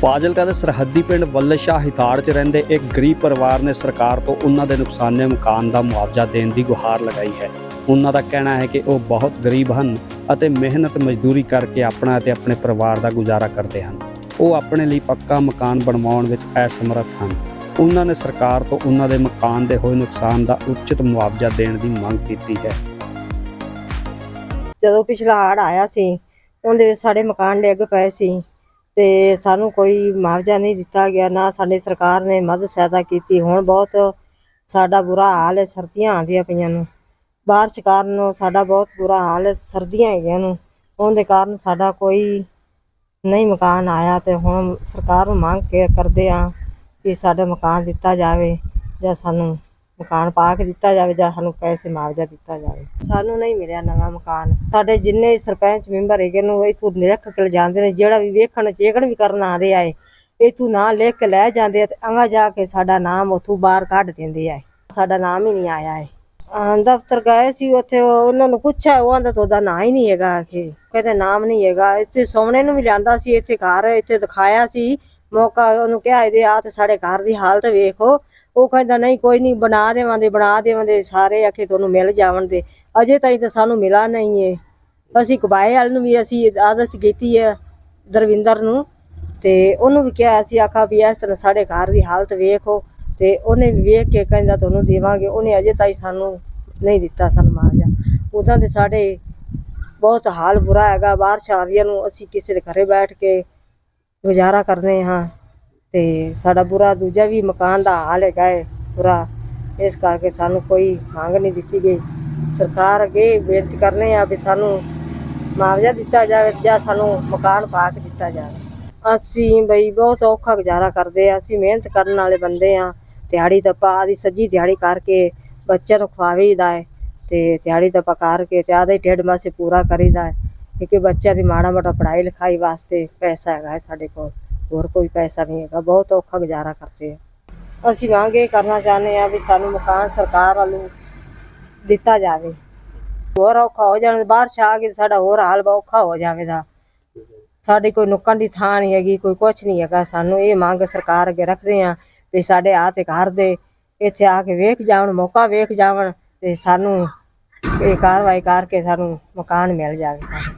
ਫਾਜ਼ਿਲਕਾ ਦੇ ਸਰਹੱਦੀ ਪਿੰਡ ਵੱਲਸ਼ਾਹ ਹਿਤਾੜ 'ਚ ਰਹਿੰਦੇ ਇੱਕ ਗਰੀਬ ਪਰਿਵਾਰ ਨੇ ਸਰਕਾਰ ਤੋਂ ਉਹਨਾਂ ਦੇ ਨੁਕਸਾਨੇ ਮਕਾਨ ਦਾ ਮੁਆਵਜ਼ਾ ਦੇਣ ਦੀ ਗੁਹਾਰ ਲਗਾਈ ਹੈ। ਉਹਨਾਂ ਦਾ ਕਹਿਣਾ ਹੈ ਕਿ ਉਹ ਬਹੁਤ ਗਰੀਬ ਹਨ ਅਤੇ ਮਿਹਨਤ ਮਜ਼ਦੂਰੀ ਕਰਕੇ ਆਪਣਾ ਅਤੇ ਆਪਣੇ ਪਰਿਵਾਰ ਦਾ ਗੁਜ਼ਾਰਾ ਕਰਦੇ ਹਨ। ਉਹ ਆਪਣੇ ਲਈ ਪੱਕਾ ਮਕਾਨ ਬਣਵਾਉਣ ਵਿੱਚ ਅਸਮਰੱਥ ਹਨ। ਉਹਨਾਂ ਨੇ ਸਰਕਾਰ ਤੋਂ ਉਹਨਾਂ ਦੇ ਮਕਾਨ ਦੇ ਹੋਏ ਨੁਕਸਾਨ ਦਾ ਉਚਿਤ ਮੁਆਵਜ਼ਾ ਦੇਣ ਦੀ ਮੰਗ ਕੀਤੀ ਹੈ। ਜਦੋਂ ਪਿਛਲਾ ਹੜ੍ਹ ਆਇਆ ਸੀ, ਉਹਦੇ ਵਿੱਚ ਸਾਡੇ ਮਕਾਨ ਡਿੱਗ ਪਏ ਸੀ। ਤੇ ਸਾਨੂੰ ਕੋਈ ਮੁਆਵਜ਼ਾ ਨਹੀਂ ਦਿੱਤਾ ਗਿਆ, ਨਾ ਸਾਡੀ ਸਰਕਾਰ ਨੇ ਮਦਦ ਸਹਾਇਤਾ ਕੀਤੀ। ਹੁਣ ਬਹੁਤ ਸਾਡਾ ਬੁਰਾ ਹਾਲ ਹੈ, ਸਰਦੀਆਂ ਆਉਂਦੀਆਂ ਪਈਆਂ ਨੂੰ। ਬਾਰਿਸ਼ ਕਾਰਨ ਸਾਡਾ ਬਹੁਤ ਬੁਰਾ ਹਾਲ ਹੈ, ਸਰਦੀਆਂ ਹੈਗੀਆਂ ਨੂੰ। ਉਹਦੇ ਕਾਰਨ ਸਾਡਾ ਕੋਈ ਨਹੀਂ ਮਕਾਨ ਆਇਆ ਤੇ ਹੁਣ ਸਰਕਾਰ ਨੂੰ ਮੰਗ ਕੇ ਕਰਦੇ ਆ ਕਿ ਸਾਡਾ ਮਕਾਨ ਦਿੱਤਾ ਜਾਵੇ ਜਾਂ ਸਾਨੂੰ ਮਕਾਨ ਪਾ ਕੇ ਦਿੱਤਾ ਜਾਵੇ ਜਾਂ ਸਾਨੂੰ ਪੈਸੇ ਮੁਆਵਜ਼ਾ ਦਿੱਤਾ ਜਾਵੇ। ਸਾਨੂੰ ਨਹੀਂ ਮਿਲਿਆ ਨਵਾਂ ਮਕਾਨ। ਸਾਡੇ ਜਿੰਨੇ ਸਰਪੰਚ ਮੈਂਬਰ ਹੈਗੇ ਨੂੰ ਇਥੋਂ ਲਿਖ ਕੇ ਜਾਂਦੇ ਨੇ, ਜਿਹੜਾ ਵੀ ਵੇਖਣ, ਚੇਕਣ ਵੀ ਕਰਨ ਆਦੇ ਆਏ ਇਥੋਂ ਨਾਂ ਲਿਖ ਕੇ ਲੈ ਜਾਂਦੇ ਆ ਤੇ ਅਗਾ ਜਾ ਕੇ ਸਾਡਾ ਨਾਮ ਉਥੋਂ ਬਾਹਰ ਕੱਢ ਦਿੰਦੇ ਆ ਸਾਡਾ ਨਾਮ ਹੀ ਨਹੀਂ ਆਇਆ ਹੈ ਦਫ਼ਤਰ ਗਏ ਸੀ, ਉੱਥੇ ਉਹ- ਉਹਨਾਂ ਨੂੰ ਪੁੱਛਿਆ, ਉਹ ਆਂਦਾ ਤੁਹਾਡਾ ਨਾਂ ਹੀ ਨਹੀਂ ਹੈਗਾ ਕਿ ਕਹਿੰਦੇ ਨਾਮ ਨਹੀਂ ਹੈਗਾ। ਇੱਥੇ ਸੋਹਣੇ ਨੂੰ ਵੀ ਲਿਆਂਦਾ ਸੀ, ਇੱਥੇ ਘਰ, ਇੱਥੇ ਦਿਖਾਇਆ ਸੀ। ਮੌਕਾ ਉਹਨੂੰ ਕਿਹਾ, ਇਹਦੇ ਆ ਤੇ ਸਾਡੇ ਘਰ ਦੀ ਹਾਲਤ ਵੇਖੋ। ਉਹ ਕਹਿੰਦਾ, ਨਹੀਂ, ਕੋਈ ਨਹੀਂ, ਬਣਾ ਦੇਵਾਂਗੇ ਬਣਾ ਦੇਵਾਂਗੇ, ਸਾਰੇ ਆਖੇ ਤੁਹਾਨੂੰ ਮਿਲ ਜਾਵਣ ਦੇ ਅਜੇ ਤਾਈਂ ਤਾਂ ਸਾਨੂੰ ਮਿਲਾ ਨਹੀਂ ਏ। ਅਸੀਂ ਕਬਾਏ ਵਾਲ ਨੂੰ ਵੀ ਅਸੀਂ ਆਦਤ ਕੀਤੀ ਹੈ ਦਰਵਿੰਦਰ ਨੂੰ। ਤੇ ਉਹਨੂੰ ਵੀ ਕਿਹਾ, ਅਸੀਂ ਆਖਾ ਵੀ ਇਸ ਤਰ੍ਹਾਂ ਸਾਡੇ ਘਰ ਦੀ ਹਾਲਤ ਵੇਖੋ। ਤੇ ਉਹਨੇ ਵੀ ਵੇਖ ਕੇ ਕਹਿੰਦਾ, ਤੁਹਾਨੂੰ ਦੇਵਾਂਗੇ। ਉਹਨੇ ਅਜੇ ਤਾਈਂ ਸਾਨੂੰ ਨਹੀਂ ਦਿੱਤਾ ਸਾਨੂੰ ਮੁਆਵਜ਼ਾ ਉਦਾਂ ਦੇ ਸਾਡੇ ਬਹੁਤ ਹਾਲ ਬੁਰਾ ਹੈਗਾ। ਬਾਰਿਸ਼ ਆਉਂਦੀਆਂ ਨੂੰ ਅਸੀਂ ਕਿਸੇ ਦੇ ਘਰੇ ਬੈਠ ਕੇ ਗੁਜ਼ਾਰਾ ਕਰਨੇ ਹਾਂ। ਤੇ ਸਾਡਾ ਬੁਰਾ ਦੂਜਾ ਵੀ ਮਕਾਨ ਦਾ ਹਾਲ ਹੈਗਾ ਹੈ ਬੁਰਾ। ਇਸ ਕਰਕੇ ਸਾਨੂੰ ਕੋਈ ਮੰਗ ਨਹੀਂ ਦਿੱਤੀ ਗਈ। ਸਰਕਾਰ ਅੱਗੇ ਬੇਨਤੀ ਕਰਨੇ ਆ ਵੀ ਸਾਨੂੰ ਮੁਆਵਜ਼ਾ ਦਿੱਤਾ ਜਾਵੇ ਜਾਂ ਸਾਨੂੰ ਮਕਾਨ ਪਾ ਕੇ ਦਿੱਤਾ ਜਾਵੇ। ਅਸੀਂ ਬਈ ਬਹੁਤ ਔਖਾ ਗੁਜ਼ਾਰਾ ਕਰਦੇ ਆ, ਅਸੀਂ ਮਿਹਨਤ ਕਰਨ ਵਾਲੇ ਬੰਦੇ ਆ। ਦਿਹਾੜੀ ਦੱਪਾ ਆਦੀ ਸੱਜੀ ਦਿਹਾੜੀ ਕਰਕੇ ਬੱਚਿਆਂ ਨੂੰ ਖਵਾਵੇਦਾ ਹੈ ਤੇ ਦਿਹਾੜੀ ਦੱਪਾ ਕਰਕੇ ਤੇ ਆਦੇ ਢੇਡ ਮਾਸੇ ਪੂਰਾ ਕਰੀਦਾ ਹੈ ਕਿਉਂਕਿ ਬੱਚਿਆਂ ਦੀ ਮਾੜਾ ਮੋਟਾ ਪੜ੍ਹਾਈ ਲਿਖਾਈ ਵਾਸਤੇ ਪੈਸਾ ਹੈਗਾ ਹੈ ਸਾਡੇ ਕੋਲ। ਹੋਰ ਕੋਈ ਪੈਸਾ ਨਹੀਂ ਹੈਗਾ, ਬਹੁਤ ਔਖਾ ਗੁਜ਼ਾਰਾ ਕਰਦੇ ਆ। ਅਸੀਂ ਮੰਗ ਇਹ ਕਰਨਾ ਚਾਹੁੰਦੇ ਆ ਵੀ ਸਾਨੂੰ ਮਕਾਨ ਸਰਕਾਰ ਵੱਲੋਂ ਦਿੱਤਾ ਜਾਵੇ। ਹੋਰ ਔਖਾ ਹੋ ਜਾਣ ਬਾਰਿਸ਼ ਆ ਗਈ ਸਾਡਾ ਹੋਰ ਹਾਲ ਬਹੁਤ ਔਖਾ ਹੋ ਜਾਵੇਗਾ। ਸਾਡੀ ਕੋਈ ਨੁੱਕਣ ਦੀ ਥਾਂ ਨਹੀਂ ਹੈਗੀ, ਕੋਈ ਕੁਛ ਨਹੀਂ ਹੈਗਾ। ਸਾਨੂੰ ਇਹ ਮੰਗ ਸਰਕਾਰ ਅੱਗੇ ਰੱਖਦੇ ਆ ਵੀ ਸਾਡੇ ਆ ਤੇ ਘਰ ਦੇ, ਇੱਥੇ ਆ ਕੇ ਵੇਖ ਜਾਵਣ, ਮੌਕਾ ਵੇਖ ਜਾਵਣ ਤੇ ਸਾਨੂੰ ਇਹ ਕਾਰਵਾਈ ਕਰਕੇ ਸਾਨੂੰ ਮਕਾਨ ਮਿਲ ਜਾਵੇ ਸਾਨੂੰ।